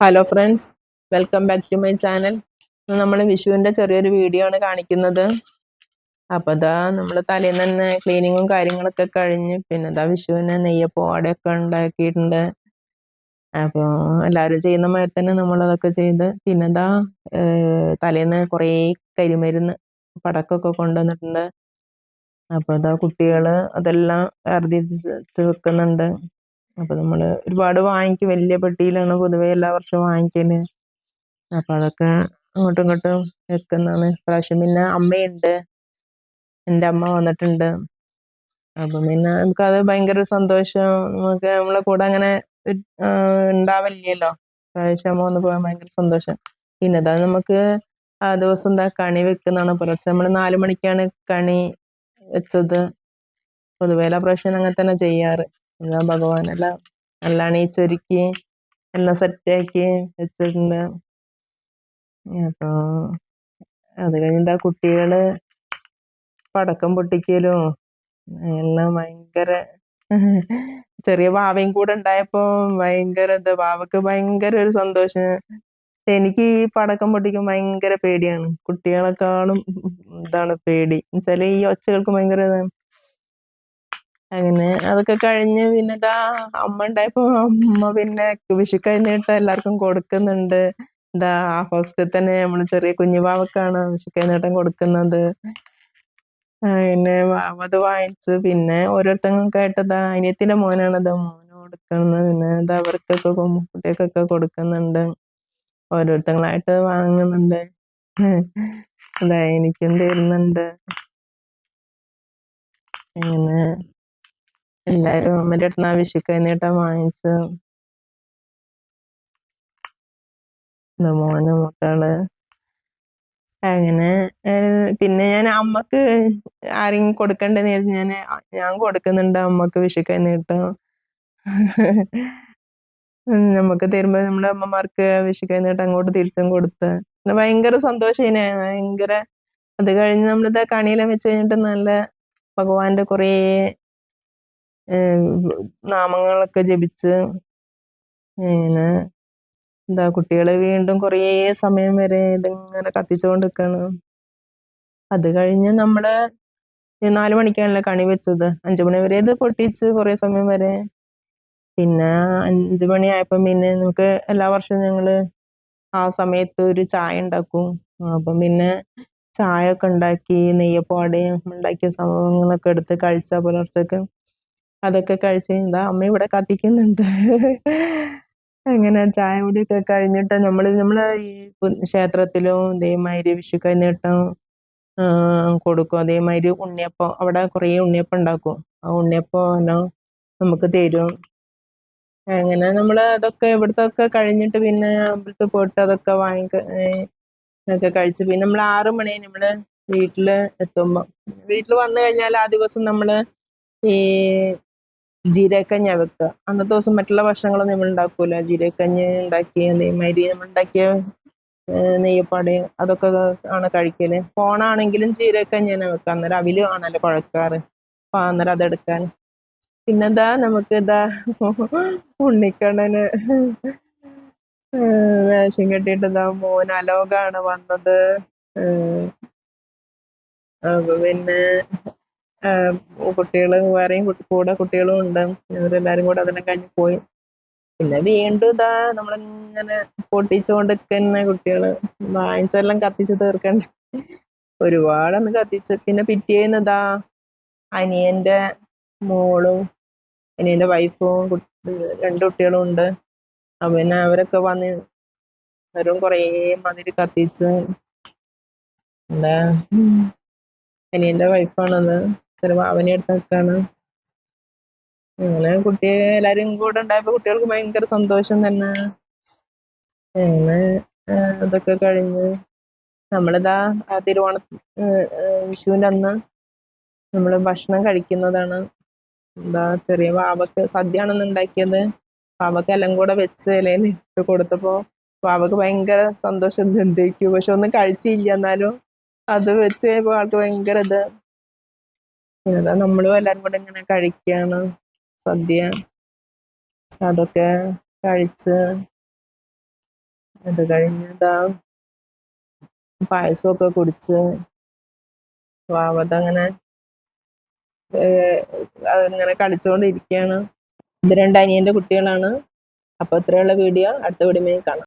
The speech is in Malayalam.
Hello friends welcome back to my channel നമ്മൾ വിഷുവിന്റെ ചെറിയൊരു വീഡിയോ ആണ് കാണിക്കുന്നത്. അപ്പോൾ ഇതാ നമ്മൾ തലേന്ന് തന്നെ ക്ലീനിങ്ങും കാര്യങ്ങളൊക്കെ കഴിഞ്ഞ് പിന്നെ ഇതാ വിഷുവിന് നെയ്യപ്പം അടയൊക്കെ ഉണ്ടാക്കിയിട്ടുണ്ട്. അപ്പോൾ എല്ലാവരും ചെയ്യുന്ന മാതിരി തന്നെ നമ്മളതൊക്കെ ചെയ്ത് പിന്നെ ഇതാ തലേന്ന് കുറേ കരിമരുന്ന് പടക്കമൊക്കെ കൊണ്ടുവന്നിട്ടുണ്ട്. അപ്പോൾ ഇതാ കുട്ടികൾ അതെല്ലാം വേർതിരിച്ച് വെക്കുന്നുണ്ട്. അപ്പോൾ നമ്മൾ ഒരുപാട് വാങ്ങിക്കും. വലിയ പെട്ടിയിലാണ് പൊതുവേ എല്ലാ വർഷവും വാങ്ങിക്കൽ. അപ്പോൾ അതൊക്കെ അങ്ങോട്ടും ഇങ്ങോട്ടും വെക്കുന്നതാണ്. പ്രാവശ്യം പിന്നെ അമ്മയുണ്ട്. എന്റെ അമ്മ വന്നിട്ടുണ്ട്. അപ്പം പിന്നെ നമുക്കത് ഭയങ്കര സന്തോഷം. നമുക്ക് നമ്മളെ കൂടെ അങ്ങനെ ഉണ്ടാവില്ലല്ലോ. പ്രാവശ്യം അമ്മ വന്ന് പോകാൻ ഭയങ്കര സന്തോഷം. പിന്നെ അതാണ് നമുക്ക് ആ ദിവസം എന്താ കണി വെക്കുന്നതാണ്. പുലർച്ചെ നമ്മൾ നാല് മണിക്കാണ് കണി വെച്ചത്. പൊതുവേ എല്ലാ പ്രാവശ്യം അങ്ങനെ തന്നെ ചെയ്യാറ്. ഭഗവാനെല്ലാം എല്ലാം അണിയിച്ചൊരുക്കി എല്ലാം സെറ്റാക്കി വെച്ചിട്ടുണ്ട്. അപ്പോൾ അത് കഴിഞ്ഞിട്ട് കുട്ടികൾ പടക്കം പൊട്ടിക്കലും എല്ലാം ഭയങ്കര ചെറിയ വാവയും കൂടെ ഉണ്ടായപ്പോ ഭയങ്കര എന്താ വാവക്ക് ഭയങ്കര ഒരു സന്തോഷം. എനിക്ക് ഈ പടക്കം പൊട്ടിക്കാൻ ഭയങ്കര പേടിയാണ്. കുട്ടികളെക്കാളും ഇതാണ് പേടി. എന്നുവെച്ചാൽ ഈ ഒച്ചകൾക്ക് ഭയങ്കര ഇതാണ്. അങ്ങനെ അതൊക്കെ കഴിഞ്ഞ് പിന്നെ ഇതാ അമ്മ ഉണ്ടായപ്പോ അമ്മ പിന്നെ വിഷു കഴിഞ്ഞിട്ട് എല്ലാവർക്കും കൊടുക്കുന്നുണ്ട്. ആ ഫസ്റ്റ് തന്നെ നമ്മൾ ചെറിയ കുഞ്ഞു പാവക്കാണ് വിഷു കഴിഞ്ഞിട്ടം കൊടുക്കുന്നത്. പിന്നെ അത് വാങ്ങിച്ചു പിന്നെ ഓരോരുത്തങ്ങൾക്കായിട്ട് ഇതാ അനിയത്തിന്റെ മോനാണ് ഇതാ മോന് കൊടുക്കുന്നത്. പിന്നെ ഇതാ അവർക്കൊക്കെ കുട്ടികൾക്കൊക്കെ കൊടുക്കുന്നുണ്ട്. ഓരോരുത്തങ്ങളായിട്ട് വാങ്ങുന്നുണ്ട്. ഇതാ എനിക്കും തരുന്നുണ്ട്. അങ്ങനെ എല്ലാരും അമ്മന്റെ അടുത്ത് നിന്ന് വിഷു കൈനീട്ടം വാങ്ങിച്ചു മോന് മക്കൾ അങ്ങനെ പിന്നെ ഞാൻ അമ്മയ്ക്ക് ആരെങ്കിലും കൊടുക്കണ്ടെന്ന് ഞാൻ ഞാൻ കൊടുക്കുന്നുണ്ട് അമ്മയ്ക്ക് വിഷു കൈനീട്ടം നമുക്ക് തരുമ്പോ നമ്മുടെ അമ്മമാർക്ക് വിഷു കൈനീട്ടം അങ്ങോട്ട് തിരിച്ചും കൊടുത്ത്. ഭയങ്കര സന്തോഷം ഭയങ്കര അത് കഴിഞ്ഞ് നമ്മളിത് കണിയെല്ലാം വെച്ച് കഴിഞ്ഞിട്ട് നല്ല ഭഗവാന്റെ കുറേ നാമങ്ങളൊക്കെ ജപിച്ച് ഇങ്ങനെ എന്താ കുട്ടികൾ വീണ്ടും കുറേ സമയം വരെ ഇതിങ്ങനെ കത്തിച്ചുകൊണ്ട് നിൽക്കാണ് അത് കഴിഞ്ഞ് നമ്മൾ നാല് മണിക്കാണല്ലോ കണി വെച്ചത്. അഞ്ചു മണി വരെ ഇത് പൊട്ടിച്ച് കുറേ സമയം വരെ. പിന്നെ അഞ്ചു മണി ആയപ്പം പിന്നെ നമുക്ക് എല്ലാ വർഷവും ഞങ്ങൾ ആ സമയത്ത് ഒരു ചായ ഉണ്ടാക്കും. അപ്പം പിന്നെ ചായ ഒക്കെ ഉണ്ടാക്കി നെയ്യപ്പാടയും ഉണ്ടാക്കിയ സംഭവങ്ങളൊക്കെ എടുത്ത് കഴിച്ച പുലർച്ചക്ക് അതൊക്കെ കഴിച്ച് കഴിഞ്ഞാൽ അമ്മ ഇവിടെ കത്തിക്കുന്നുണ്ട്. അങ്ങനെ ചായ കുടിയൊക്കെ കഴിഞ്ഞിട്ട് നമ്മൾ നമ്മൾ ഈ ക്ഷേത്രത്തിലും ഇതേമാതിരി വിഷു കഴിഞ്ഞിട്ടും കൊടുക്കും. അതേമാതിരി ഉണ്ണിയപ്പം അവിടെ കുറേ ഉണ്ണിയപ്പം ഉണ്ടാക്കും. ആ ഉണ്ണിയപ്പം നമുക്ക് തരും. അങ്ങനെ നമ്മൾ അതൊക്കെ ഇവിടുത്തെ കഴിഞ്ഞിട്ട് പിന്നെ അമ്പലത്തിൽ പോയിട്ട് അതൊക്കെ വാങ്ങി ഒക്കെ കഴിച്ച് പിന്നെ നമ്മൾ ആറ് മണി നമ്മൾ വീട്ടിൽ എത്തുമ്പോൾ വീട്ടിൽ വന്നു കഴിഞ്ഞാൽ ആ ദിവസം നമ്മൾ ഈ ജീരകക്കഞ്ഞിയാണ് വെക്കുക അന്നത്തെ ദിവസം മറ്റുള്ള ഭക്ഷണങ്ങളൊന്നും നമ്മൾ ഉണ്ടാക്കൂല. ജീരകക്കഞ്ഞി ഉണ്ടാക്കി അതേമാതിരി നമ്മൾ ഉണ്ടാക്കിയ അതൊക്കെ ആണ് കഴിക്കൽ. ഫോണാണെങ്കിലും ജീരകക്കഞ്ഞിയാണ് വെക്കുക അന്നേരം അവിൽ ആണല്ലോ കുഴക്കാറ് അപ്പം അന്നേരം അതെടുക്കാൻ പിന്നെന്താ? നമുക്ക് ഇതാ ഉണ്ണിക്കണ്ണന് വേഷം കെട്ടിയിട്ട് ഇതാ മോൻ അലോകാണ് വന്നത്. പിന്നെ കുട്ടികൾ വേറെയും കൂടെ കുട്ടികളും ഉണ്ട്. അവരെല്ലാരും കൂടെ അതിനെ കഴിഞ്ഞ് പോയി. പിന്നെ വീണ്ടും ഇതാ നമ്മളിങ്ങനെ പൊട്ടിച്ചുകൊണ്ടിരിക്കുന്ന കുട്ടികൾ വാങ്ങിച്ചെല്ലാം കത്തിച്ച് തീർക്കണ്ട? ഒരുപാടൊന്ന് കത്തിച്ച്. പിന്നെ പിറ്റേന്ന് ഇതാ അനിയന്റെ മോളും അനിയന്റെ വൈഫും രണ്ടു കുട്ടികളും ഉണ്ട്. പിന്നെ അവരൊക്കെ വന്ന് അവരും കുറേ മതിരി കത്തിച്ച് എന്താ അനിയന്റെ വൈഫാണത് ചെറിയ അവനെ എടുത്ത് അങ്ങനെ കുട്ടിയെ എല്ലാരും കൂടെ ഉണ്ടായപ്പോ കുട്ടികൾക്ക് ഭയങ്കര സന്തോഷം തന്നെ. അങ്ങനെ അതൊക്കെ കഴിഞ്ഞ് നമ്മളിതാ ആ തിരുവോണ വിഷുവിന്റെ അന്ന് നമ്മൾ ഭക്ഷണം കഴിക്കുന്നതാണ്. എന്താ ചെറിയ വാവക്ക് സദ്യയാണെന്ന് ഉണ്ടാക്കിയത്. വാവക്ക് എല്ലാം കൂടെ വെച്ച് ഇലയിൽ ഇട്ട് കൊടുത്തപ്പോൾ വാവക്ക് ഭയങ്കര സന്തോഷം എന്തേക്കും പക്ഷെ ഒന്നും കഴിച്ചില്ല എന്നാലും അത് വെച്ച് കഴിയുമ്പോൾ ആൾക്ക് ഭയങ്കര ഇത്. പിന്നെ നമ്മളും എല്ലാരും കൂടെ ഇങ്ങനെ കഴിക്കാണ് സദ്യ അതൊക്കെ കഴിച്ച് അത് കഴിഞ്ഞതാ പായസമൊക്കെ കുടിച്ച് വാവതങ്ങനെ അതിങ്ങനെ കളിച്ചുകൊണ്ടിരിക്കുകയാണ് ഇത് രണ്ട് അനിയന്റെ കുട്ടികളാണ്. അപ്പോൾ ഇത്രയുള്ള വീഡിയോ അടുത്ത വീഡിയോയിൽ കാണാം.